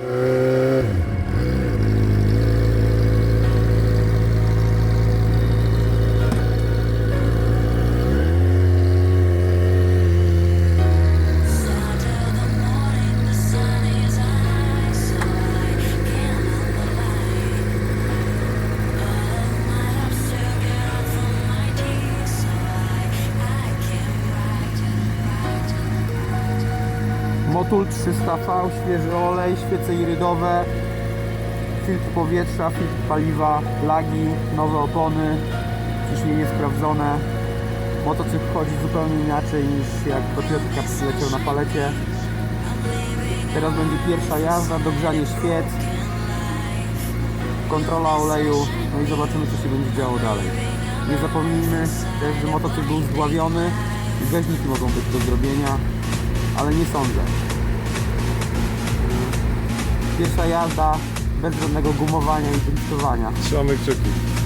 Uh... Motul 300V, świeży olej, świece irydowe, filtr powietrza, filtr paliwa, lagi, nowe opony, ciśnienie sprawdzone. Motocykl chodzi zupełnie inaczej niż jak Patriotka przyleciał na palecie. Teraz będzie pierwsza jazda, dogrzanie świec, kontrola oleju, no i zobaczymy co się będzie działo dalej. Nie zapomnijmy też, że motocykl był zdławiony i gaźniki mogą być do zrobienia, ale nie sądzę. Pierwsza jazda bez żadnego gumowania i driftowania. Trzymamy kciuki.